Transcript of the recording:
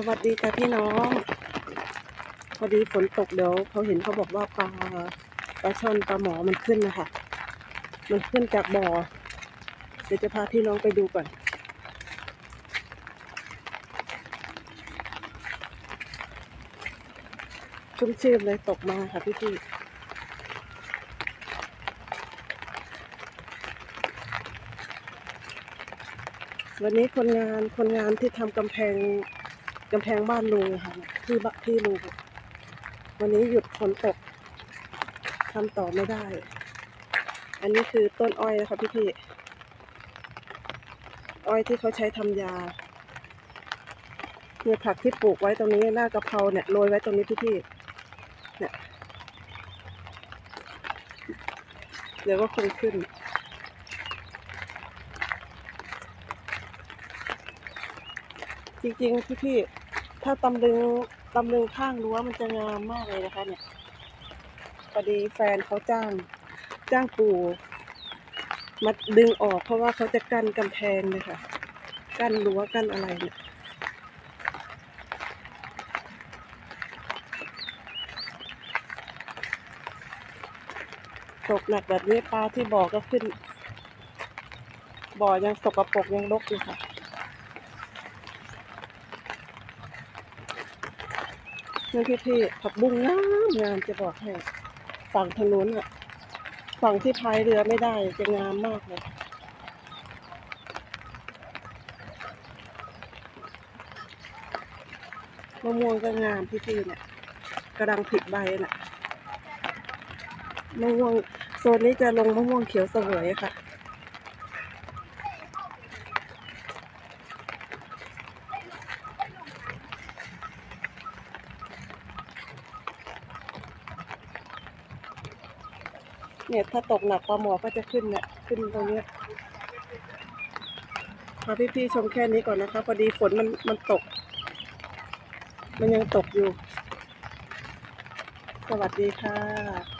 สวัสดีค่ะพี่น้อง พอดีฝนตกเดี๋ยวเขาเห็นเขาบอกว่าปลาปลาช่อนปลาหมอมันขึ้นนะคะมันขึ้นจากบ่อ เดี๋ยวจะพาพี่น้องไปดูก่อน ชุ่มชื่นเลยตกมาค่ะพี่พี่วันนี้คนงานคนงานที่ทำกำแพง กำแพงบ้านลุงค่ะที่บ้านที่ลุงวันนี้หยุดฝนตกทำต่อไม่ได้ อันนี้คือต้นอ้อยนะคะพี่พี่อ้อยที่เขาใช้ทำยาเนี่ยผักที่ปลูกไว้ตรงนี้หน้ากะเพราเนี่ยโรยไว้ตรงนี้พี่พี่เนี่ยเดี๋ยวก็คงขึ้นจริงๆพี่พี่ๆ ถ้าตำลึงตำลึงข้างรั้วมันจะงามมากเลยนะคะเนี่ยพอดีแฟนเขาจ้าง จ้างปู่มาดึงออกเพราะว่าเขาจะกั้นกำแพงเลยค่ะ กั้นรั้วกั้นอะไรเนี่ยตกหนักแบบนี้ปลาที่บ่อก็ขึ้น บ่อยังสกปรกยังรกอยู่ค่ะ นี่พี่พี่ๆผักบุ้งงามงามจะบอกให้ฝั่งทางนู้นอะฝั่งที่พายเรือไม่ได้จะงามมากเลยมะม่วงก็งามพี่พี่ๆเนี่ยกระดังผิดใบน่ะมะม่วงโซนนี้จะลงมะม่วงเขียวเสวยค่ะ เนี่ย ถ้าตกหนักปลาหมอก็จะขึ้นเนี่ยขึ้นตรงนี้พาพี่ๆชมแค่นี้ก่อนนะคะพอดีฝนมันมันตก มันยังตกอยู่ สวัสดีค่ะ